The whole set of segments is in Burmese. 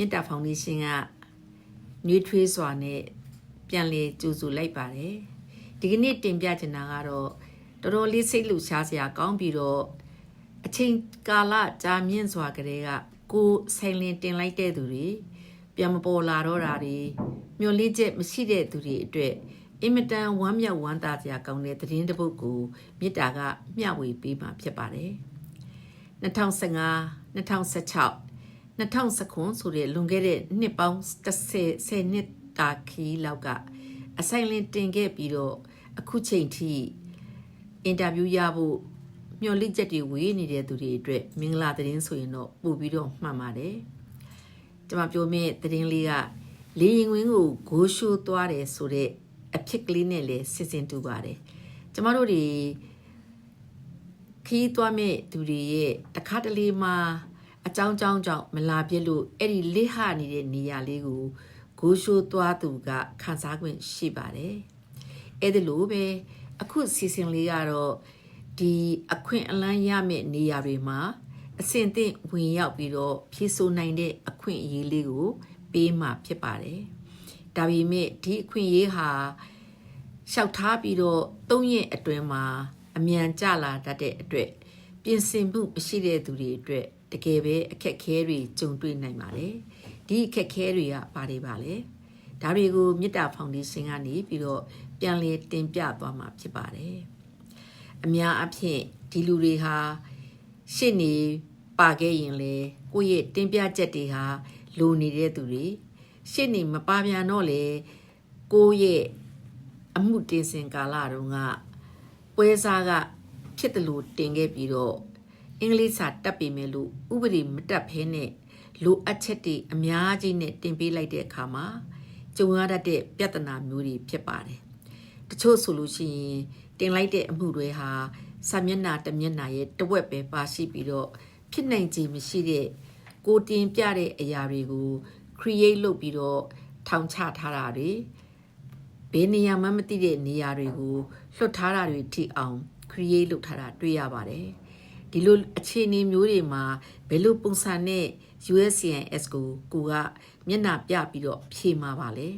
အားလုံးပဲမင်္ဂလာပါမေတ္တာဖောင်ဒေးရှင်းကနှွေးထွေးစွာနဲ့ပြန်လည်ကြိုဆိုလိုက်ပါတယ်ဒီကနေ့တင်ပြချင်တာကတော့တော်တော်လေးစိတ်လှုပ်ရှားစရာကောင်းပြီးတော့အချိန်ကာလကြာမြင့်စွာကလေးကကိုယ်ဆိုင်လင်တင်လိုက်တဲ့သူတွေပြန်မပေါ်လာတော့တာတွေမျော်လင့်ချက်မရှိတဲ့သူတွေအတွက်အင်မတန်ဝမ်းမြောက်ဝမ်းသာစရာကောင်းတဲ့သတင်းတစ်ပုဒ်ကိုမေတ္တာကမျှဝေပေးမှာဖြစ်ပါတယ်2015 2016 2019ဆိုတဲ့လွန်ခဲ့တဲ့နှစ်ပေါင်း30 10နှစ်တာခီးလောက်ကအဆိုင်လင်တင်ခဲ့ပြီးတော့အခုချိန်ထိအင်တာဗျူးရဖို့မျှော်လင့်ချက်တွေဝေးနေတဲ့သူတွေအတွက်မင်္ဂလာသတင်းဆိုရင်တော့ပို့ပြီးတော့မှန်ပါတယ်ကျွန်မပြောမယ့်သတင်းလေးကလေရင်ဝင်းကိုဂိုးရှိုးသွားတယ်ဆိုတဲ့အဖြစ်ကလေးနဲ့လည်းစစ်စင်တူပါတယ်ကျမတို့တွေခီးသွားမဲ့သူတွေရဲ့တခါတလေမှာ အကြောင်းကြောင်းကြောင့်မလာပြစ်လို့အဲ့ဒီလိဟနေတဲ့နေရာလေးကိုဂိုးရှိုးသွားသူကခန်းစားခွင့်ရှိပါတယ်အဲ့ဒီလိုပဲအခုစီစဉ်လေးကတော့ဒီအခွင့်အလန်းရမယ့်နေရာတွေမှာအဆင်သင့်ဝင်ရောက်ပြီးတော့ဖြည့်ဆို့နိုင်တဲ့အခွင့်အရေးလေးကိုပေးမှဖြစ်ပါတယ်။ဒါပေမဲ့ဒီအခွင့်အရေးဟာလျှောက်ထားပြီးတော့၃ရက်အတွင်းမှာအမြန်ကြလာတတ်တဲ့အတွက်ပြင်ဆင်မှုမရှိတဲ့သူတွေအတွက် တကယ်ပဲအခက်အခဲတွေကြုံတွေ့နိုင်ပါတယ်။ဒီအခက်အခဲတွေကဘာတွေပါလဲ။ဒါတွေကိုမြစ်တာဖောင်ဒေးရှင်းကနေပြီးတော့ပြန်လည်တင်ပြသွားမှာဖြစ်ပါတယ်။အများအဖြစ်ဒီလူတွေဟာရှင့်နေပါခဲ့ရင်လေကိုယ့်ရဲ့တင်ပြချက်တွေဟာလိုနေတဲ့သူတွေရှင့်နေမပါပြန်တော့လေကိုယ့်ရဲ့အမှုတင်စင်ကာလတုန်းကပွဲစားကဖြစ်တယ်လို့တင်ခဲ့ပြီးတော့ အင်္ဂလိပ်စာတက်ပေမဲ့လို့ဥပဒေမတက်ဖဲနဲ့လိုအပ်ချက်တွေအများကြီးနဲ့တင်ပေးလိုက်တဲ့အခါမှာကြုံရတတ်တဲ့ပြဿနာမျိုးတွေဖြစ်ပါတယ်တချို့ဆိုလို့ရှိရင်တင်လိုက်တဲ့အမှုတွေဟာစာမျက်နှာတစ်မျက်နှာရဲ့တစ်ဝက်ပဲပါရှိပြီးတော့ဖြစ်နိုင်ခြေမရှိတဲ့ကိုတင်ပြတဲ့အရာတွေကို create လုပ်ပြီးတော့ထောင်ချထားတာတွေဘယ်နေရာမှမသိတဲ့နေရာတွေကိုလွတ်ထားတာတွေထိအောင် create လုပ်ထားတာတွေ့ရပါတယ် ဒီလိုအခြေအနေမျိုးတွေမှာဘယ်လိုပုံစံနဲ့ USCIS ကိုကိုကမျက်နှာပြပြီးတော့ဖြေမှာပါလေ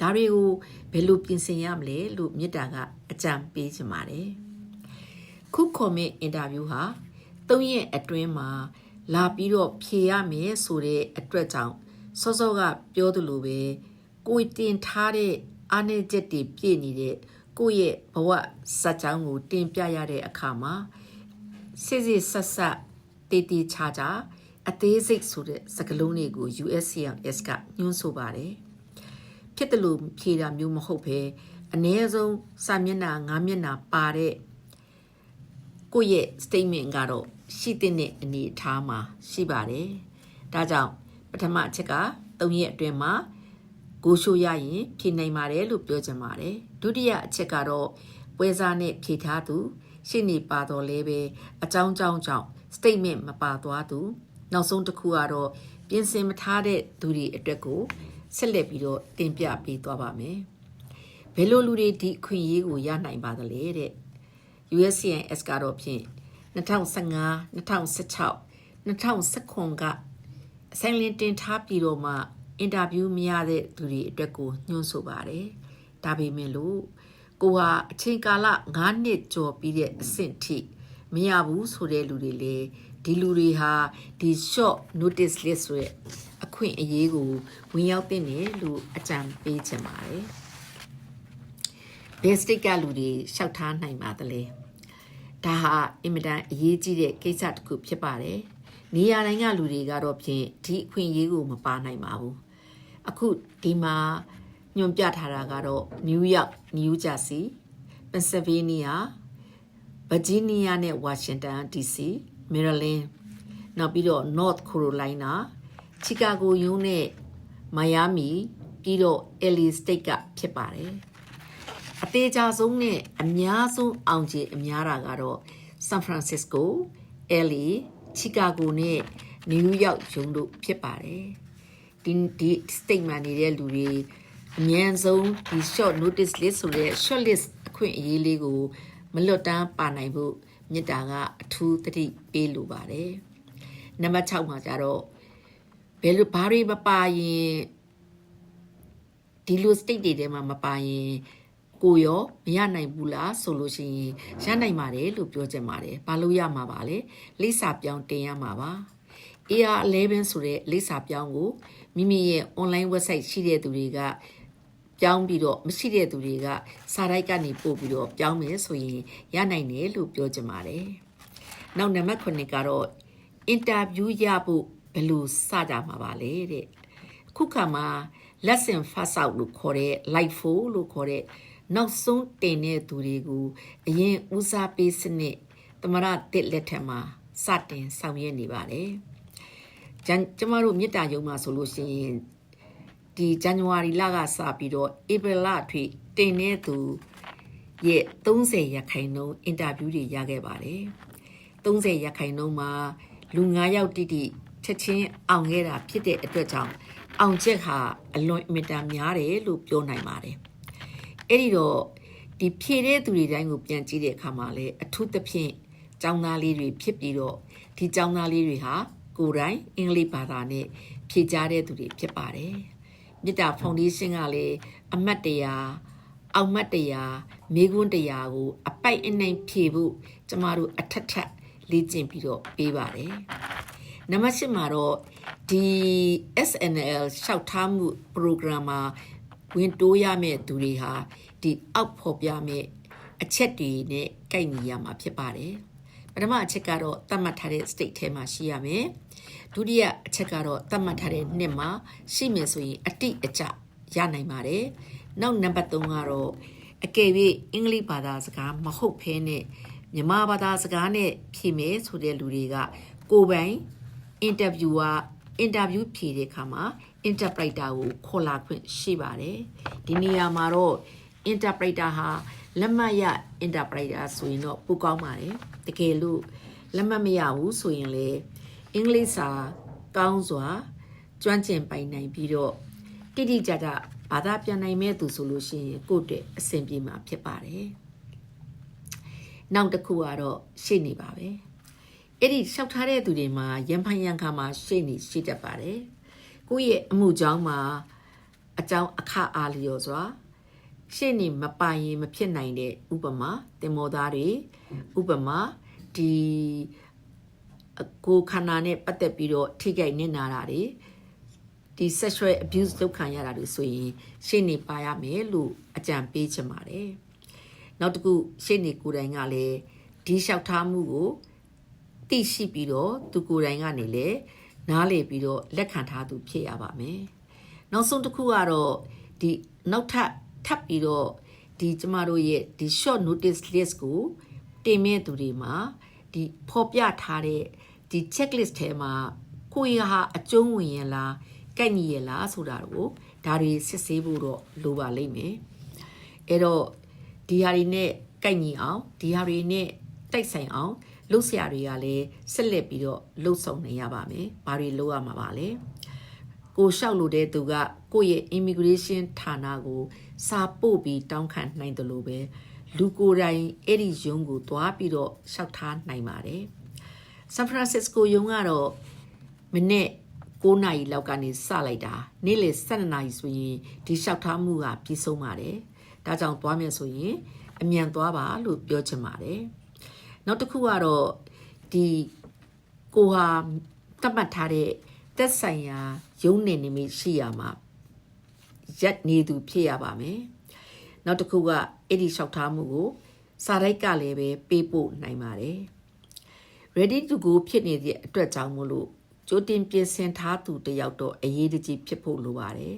ဒါတွေကိုဘယ်လိုပြင်ဆင်ရမလဲလို့မြစ်တာကအကြံပေးချင်ပါတယ်ခုခေါ်မဲ့အင်တာဗျူးဟာ၃ရက်အတွင်းမှာလာပြီးတော့ဖြေရမယ်ဆိုတဲ့အတွက်ကြောင့်စောစောကပြောသလိုပဲကိုယ်တင်ထားတဲ့အားနည်းချက်တွေပြည့်နေတဲ့ကိုယ့်ရဲ့ဘဝစัจကြောင်းကိုတင်ပြရတဲ့အခါမှာ စစ်စစ်ဆက်ဆက်တေးတေးချာချာအသေးစိတ်ဆိုတဲ့စကားလုံးတွေကို USCIS ကညွှန်းဆိုပါတယ်ဖြစ်တယ်လို့ဖြေတာမျိုးမဟုတ်ဘဲအ ਨੇ ဆုံးစာမျက်နှာ9မျက်နှာပါတဲ့ကိုယ့်ရဲ့ statement ကတော့ရှိတဲ့အနေအထားမှာရှိပါတယ်ဒါကြောင့်ပထမအချက်က3ရက်အတွင်းမှာကိုရှိုးရရင်ဖြေနိုင်ပါတယ်လို့ပြောချင်ပါတယ်ဒုတိယအချက်ကတော့ပွဲစားနဲ့ဖြေထားသူ ရှင်းနေပါတော့လဲပဲအကြောင်းကြောင်းကြောင့် statement မပါသွားသူနောက်ဆုံးတစ်ခုကတော့ပြင်ဆင်မထားတဲ့သူတွေအတွက်ကိုဆက်လက်ပြီးတော့တင်ပြပေးသွားပါမယ်ဘယ်လိုလူတွေဒီအခွင့်အရေးကိုရနိုင်ပါသလဲတဲ့ USCIS ကတော့ဖြင့်2015 2016 2019ကအဆိုင်လင်တင်ထားပြီးတော့မှအင်တာဗျူးမရတဲ့သူတွေအတွက်ကိုညွှန်းဆိုပါတယ်။ဒါပေမဲ့လို့ ကိုဟာအချိန်ကာလ9နှစ်ကျော်ပြီးတဲ့အဆင့်ထိမရဘူးဆိုတဲ့လူတွေလေဒီလူတွေဟာဒီ short notice list ဆိုရဲ့အခွင့်အရေးကိုဝင်ရောက်တဲ့နေလို့အကြံပေးချင်ပါတယ်။ဘယ်စတိတ်ကလူတွေရှောက်ထားနိုင်ပါသလဲ။ဒါဟာအင်မတန်အရေးကြီးတဲ့ကိစ္စတစ်ခုဖြစ်ပါတယ်။နေရာတိုင်းကလူတွေကတော့ဖြင့်ဒီအခွင့်အရေးကိုမပါနိုင်ပါဘူး။အခုဒီမှာ ညွန်ပြထားတာကတော့နယူးယောက်၊နယူးဂျာစီ၊ပန်ဆယ်ဗေးနီးယားဗာဂျီးနီးယားနဲ့ဝါရှင်တန် DC မေရီလင်းနောက်ပြီးတော့ North Carolina ချီကာဂိုယုံနဲ့မိုင်ယာမီပြီးတော့ LA State ကဖြစ်ပါတယ်အသေးချာဆုံးနဲ့အများဆုံးအောင်ခြေအများတာကတော့ San Francisco, LA, Chicago နဲ့ New York ယုံတို့ဖြစ်ပါတယ်ဒီဒီ statement နေတဲ့လူတွေ အမြန်ဆုံးဒီ short notice list ဆိုတဲ့ short list အခွင့်အရေးလေးကိုမလွတ်တမ်းပါနိုင်ဖို့မြစ်တာကအထူးသတိပေးလိုပါတယ်။နံပါတ်6မှာကျတော့ဘယ်လိုဘာတွေမပါရင်ဒီလို state တွေထဲမှာမပါရင်ကိုရောမရနိုင်ဘူးလားဆိုလို့ရှိရင်ရနိုင်ပါတယ်လို့ပြောချင်ပါတယ်ဘာလို့ရမှာပါလဲလိပ်စာပြောင်းတင်ရမှာပါ AR11 ဆိုတဲ့လိပ်စာပြောင်းကိုမိမိရဲ့ online website ရှိတဲ့သူတွေက ပြောင်းပြီးတော့မရှိတဲ့သူတွေကစာရိုက်ကနေပို့ပြီးတော့ပြောင်းမယ်ဆိုရင်ရနိုင်တယ်လို့ပြောချင်ပါတယ်။နောက်နံပါတ်9ကတော့ interview ရဖို့ဘယ်လိုစကြမှာပါလဲတဲ့။ခုခါမှာ lesson first out လို့ခေါ်တဲ့ live 4လို့ခေါ်တဲ့နောက်ဆုံးတင်တဲ့သူတွေကိုအရင်ဦးစားပေးစနစ်သမရတစ်လက်ထက်မှာစတင်ဆောင်ရွက်နေပါတယ်။ကျန်ကျမတို့မြေတားယုံမှာဆိုလို့ရှိရင် ဒီဇန်နဝါရီလကစပြီးတော့ဧပြီလအထိတင်တဲ့သူရဲ့30ရာခိုင်နှုန်းအင်တာဗျူးတွေရခဲ့ပါတယ်။30ရာခိုင်နှုန်းမှာလူ9ယောက်တိတိချက်ချင်းအောင်ခဲ့တာဖြစ်တဲ့အတွက်ကြောင့်အောင်ချက်ဟာအလွန်အင်မတန်များတယ်လို့ပြောနိုင်ပါတယ်။အဲ့ဒီတော့ဒီဖြည့်တဲ့သူတွေတိုင်းကိုပြန်ကြည့်တဲ့အခါမှာလည်းအထူးသဖြင့်ចောင်းသားလေးတွေဖြစ်ပြီးတော့ဒီចောင်းသားလေးတွေဟာကိုယ်တိုင်အင်္ဂလိပ်ဘာသာနဲ့ဖြည့်ကြားတဲ့သူတွေဖြစ်ပါတယ်။ မြစ်တာဖောင်ဒေးရှင်းကလည်းအမတ်တရားအောင်မတ်တရားမိကွန်းတရားကို အပိုက်အနိုင်ဖြည့်ဖို့ကျမတို့အထက်ထက်လေ့ကျင့်ပြီးတော့ပေးပါတယ်။နံပါတ်၈မှာတော့ဒီ SNL ရှောက်ထားမှု program မှာဝင်တိုးရမယ့်သူတွေဟာဒီအောက်ဖော်ပြမယ့်အချက်တွေနဲ့ကိုက်ညီရမှာဖြစ်ပါတယ်။ ပထမအချက်ကတော့သတ်မှတ်ထားတဲ့ state ထဲမှာရှိရမယ်။ဒုတိယအချက်ကတော့သတ်မှတ်ထားတဲ့နှစ်မှာရှိမယ်ဆိုရင်အတိအကျရနိုင်ပါတယ်။နောက်နံပါတ်3ကတော့အကယ်၍အင်္ဂလိပ်ဘာသာစကားမဟုတ်ဘဲနဲ့မြန်မာဘာသာစကားနဲ့ဖြေမယ်ဆိုတဲ့လူတွေကကိုယ်ပိုင် interviewer interview ဖြေတဲ့အခါမှာ interpreter ကိုခေါ်လာခွင့်ရှိပါတယ်ဒီနေရာမှာတော့ interpreter ဟာလက်မှတ်ရ interpreter ဆိုရင်တော့ပိုကောင်းပါတယ် တကယ်လို့လက်မှတ်မရဘူးဆိုရင်လေအင်္ဂလိပ်စာကောင်းစွာကျွမ်းကျင်ပိုင်နိုင်ပြီးတော့တိတိကျကျဘာသာပြန်နိုင်မဲ့သူဆိုလို့ရှိရင်ကိုယ့်အတွက်အဆင်ပြေမှာဖြစ်ပါတယ်နောက်တစ်ခုကတော့ရှေ့နေပါပဲအဲ့ဒီလျှောက်ထားတဲ့သူတွေမှာရန်ဖိုင်ရန်ခါမှာရှေ့နေရှိတတ်ပါတယ်ကိုယ့်ရဲ့အမှုကြောင်းမှာအကြောင်းအခအားလျော်စွာ ရှေ့နေမပိုင်ရင်မဖြစ်နိုင်တဲ့ဥပမာတင်မောသားတွေဥပမာဒီကိုခန္ဓာနဲ့ပတ်သက်ပြီးတော့ထိခိုက်နစ်နာတာတွေဒီ sexual abuse လုပ်ခံရတာတွေဆိုရင်ရှေ့နေပါရမယ်လို့အကြံပေးချင်ပါတယ်နောက်တစ်ခုရှေ့နေကိုယ်တိုင်ကလည်းဒီလျှောက်ထားမှုကိုသိရှိပြီးတော့သူကိုယ်တိုင်ကနေလည်းနားလေပြီးတော့လက်ခံထားသူဖြစ်ရပါမယ်နောက်ဆုံးတစ်ခုကတော့ဒီနောက်ထပ် ထပ်ပြီးတော့ဒီကျမတို့ရဲ့ဒီ short notice list ကိုတင်မဲ့သူတွေမှာဒီဖော်ပြထားတဲ့ဒီ checklist ထဲမှာကိုယ်ရဟာအကျုံးဝင်ရလားကန့်ညီရလားဆိုတာကိုဒါတွေစစ်ဆေးဖို့တော့လိုပါလိမ့်မယ်အဲ့တော့ဒီဟာတွေနဲ့ကန့်ညီအောင်ဒီဟာတွေနဲ့တိုက်ဆိုင်အောင်လှုပ်ဆရာတွေကလည်းဆက်လက်ပြီးတော့လှုပ်ဆောင်နေရပါမယ်။ဘာတွေလုပ်ရမှာပါလဲ။ကိုလျှောက်လို့တဲ့သူကကိုယ့်ရဲ့ immigration ဌာနကို စာပို့ပြီးတောင်းခံနိုင်တယ်လို့ပဲလူကိုယ်တိုင်အဲ့ဒီယုံကိုသွားပြီးတော့လျှောက်ထားနိုင်ပါတယ်။ San Francisco ယုံကတော့မနေ့9နာရီလောက်ကနေစလိုက်တာနေ့လယ်12နာရီဆိုရင်ဒီလျှောက်ထားမှုကပြီးဆုံးပါတယ်။ဒါကြောင့်သွားမယ်ဆိုရင်အမြန်သွားပါလို့ပြောချင်ပါတယ်။နောက်တစ်ခုကတော့ဒီကိုဟာတတ်မှတ်ထားတဲ့သက်ဆိုင်ရာရုံးနေနေမိရှိရမှာ ရက်နေသူဖြစ်ရပါမယ်နောက်တစ်ခုကအဲ့ဒီလျှောက်ထားမှုကိုစာရိုက်ကလည်းပဲပေးပို့နိုင်ပါတယ် ready to go ဖြစ်နေတဲ့အတွက်ကြောင့်မလို့ကြိုတင်ပြင်ဆင်ထားသူတယောက်တော့အရေးတကြီးဖြစ်ဖို့လိုပါတယ်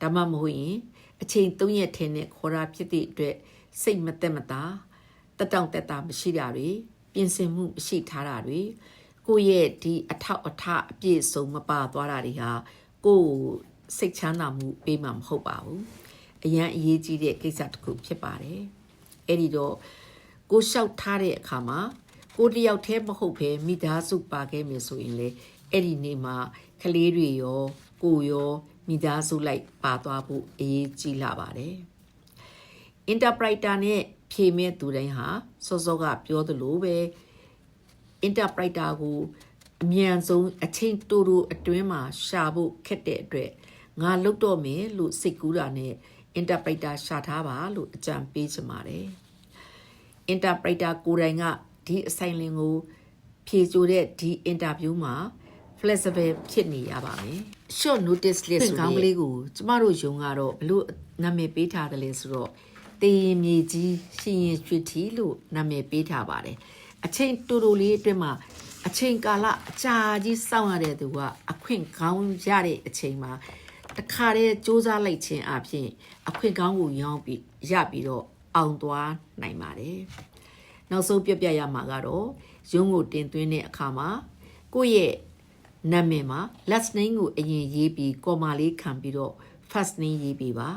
ဒါမှမဟုတ်ရင်အချိန်၃ရက်ထင်းနဲ့ခေါ်တာဖြစ်သည့်အတွက်စိတ်မသက်မသာတက်တောင့်တက်တာမရှိတာတွေပြင်ဆင်မှုမရှိထားတာတွေကိုယ့်ရဲ့ဒီအထောက်အထအပြည့်စုံမပါသွားတာတွေဟာကိုယ် စိတ်ချမ်းသာမှုပေးမှာမဟုတ်ပါဘူးအရန်အရေးကြီးတဲ့ကိစ္စတစ်ခုဖြစ်ပါတယ်အဲ့ဒီတော့ကိုလျှောက်ထားတဲ့အခါမှာကိုတယောက်တည်းမဟုတ်ဘဲမိသားစုပါခဲ့မယ်ဆိုရင်လေအဲ့ဒီနေ့မှာကလေးတွေရောကိုရောမိသားစုလိုက်ပါသွားဖို့အရေးကြီးလာပါတယ် interpreter နဲ့ဖြေမဲ့သူတိုင်းဟာစောစောကပြောသလိုပဲ interpreter ကိုအမြန်ဆုံးအချိန်တိုတိုအတွင်းမှာရှာဖို့ခက်တဲ့အတွက် ငါလုတ်တော့မယ်လို့စိတ်ကူးတာနဲ့ interpreter ရှာထားပါလို့အကြံပေးချင်ပါတယ် interpreter ကိုယ်တိုင်ကဒီအဆိုင်လင်ကို ဖြေဆိုတဲ့ဒီ interview မှာ flexible ဖြစ်နေရပါမယ် short notice list ဆိုတဲ့ကောင်းကလေးကိုကျမတို့ယုံကတော့ဘလို့နာမည်ပေးထားတယ်လဲဆိုတော့တေရင်မြေကြီးရှင်ရင်ရွှေထီလို့နာမည်ပေးထားပါတယ်အချိန်တူတူလေးအတွင်းမှာအချိန်ကာလအကြာကြီးစောင့်ရတဲ့သူကအခွင့်ကောင်းရတဲ့အချိန်မှာ တခါတည်းစူးစမ်းလိုက်ခြင်းအပြင်အခွင့်ကောင်းကိုရောင်းပြီးရပြီးတော့အောင်သွားနိုင်ပါတယ်နောက်ဆုံးပြပြရမှာကတော့ရုံးကိုတင်သွင်းတဲ့အခါမှာကိုယ့်ရဲ့နာမည်မှာ last name ကိုအရင်ရေးပြီး comma လေးခံပြီးတော့ first name ရေးပြီးပါ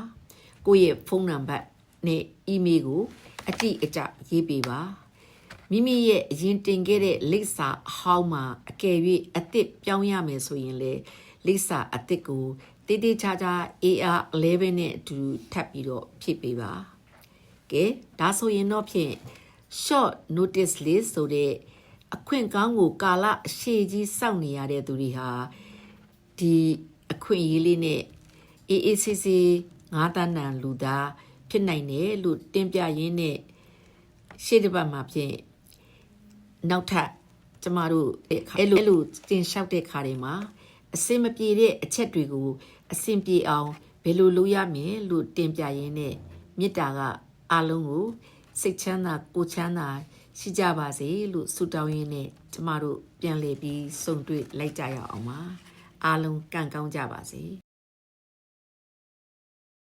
ကိုယ့်ရဲ့ဖုန်းနံပါတ်နဲ့ email ကိုအတိအကျရေးပြီးပါမိမိရဲ့အရင်တင်ခဲ့တဲ့လိပ်စာအဟောင်းမှာအကယ်၍အသစ်ပြောင်းရမယ်ဆိုရင်လေလိပ်စာအသစ်ကို တေးသေးချာချာ AR11 နဲ့အတူထပ်ပြီးတော့ဖြည့်ပေးပါကဲဒါဆိုရင်တော့ဖြင့် short notice list ဆိုတဲ့အခွင့်ကောင်းကိုကာလအရှည်ကြီးစောင့်နေရတဲ့သူတွေဟာဒီအခွင့်အရေးလေးနဲ့ AACC ငါးတန်းတန်လူသားဖြစ်နိုင်တယ်လို့တင်ပြရင်းနဲ့ရှေ့တစ်ပတ်မှာဖြင့်နောက်ထပ်ကျမတို့အဲ့လိုအဲ့လိုတင်လျှောက်တဲ့ခါတွေမှာ အစင်မပြေတဲ့အချက်တွေကိုအစင်ပြေအောင်ဘယ်လိုလုပ်ရမလဲလို့တင်ပြရင်းနဲ့မေတ္တာကအားလုံးကိုစိတ်ချမ်းသာကိုယ်ချမ်းသာရှိကြပါစေလို့ဆုတောင်းရင်းနဲ့ကျမတို့ပြန်လည်ပြီးဆုံတွေ့လိုက်ကြရအောင်ပါအားလုံးကံကောင်းကြပါစေ။